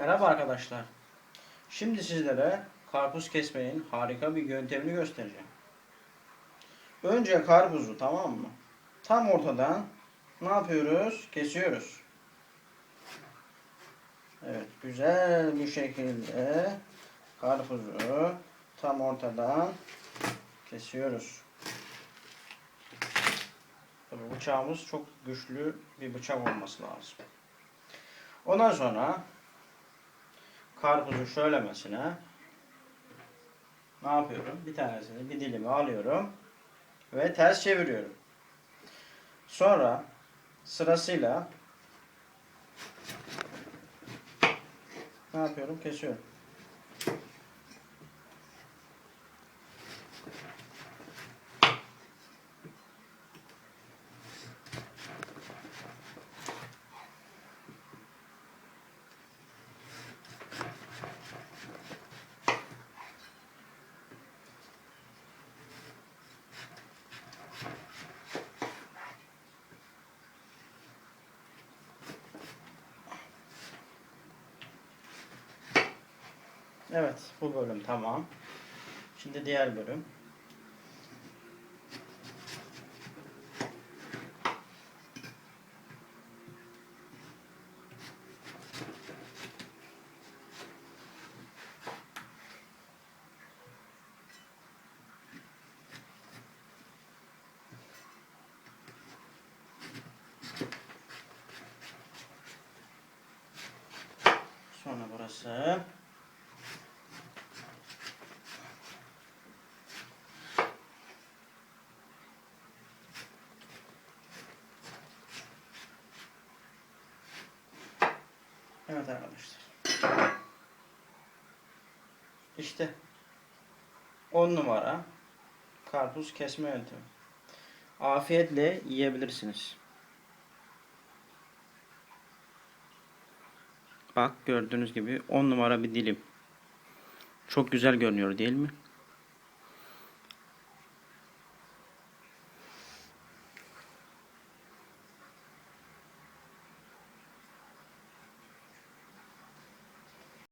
Merhaba arkadaşlar. Şimdi sizlere karpuz kesmenin harika bir yöntemini göstereceğim. Önce karpuzu tamam mı? Tam ortadan ne yapıyoruz? Kesiyoruz. Evet, güzel bir şekilde karpuzu tam ortadan kesiyoruz. Tabii bıçağımız çok güçlü bir bıçak olması lazım. Ondan sonra karpuzu şöylemesine ne yapıyorum? Bir tanesini bir dilimi alıyorum ve ters çeviriyorum. Sonra sırasıyla ne yapıyorum? Kesiyorum. Evet, bu bölüm tamam. Şimdi diğer bölüm. Sonra burası. Evet arkadaşlar. İşte 10 numara karpuz kesme yöntemi. Afiyetle yiyebilirsiniz. Bak gördüğünüz gibi 10 numara bir dilim. Çok güzel görünüyor değil mi?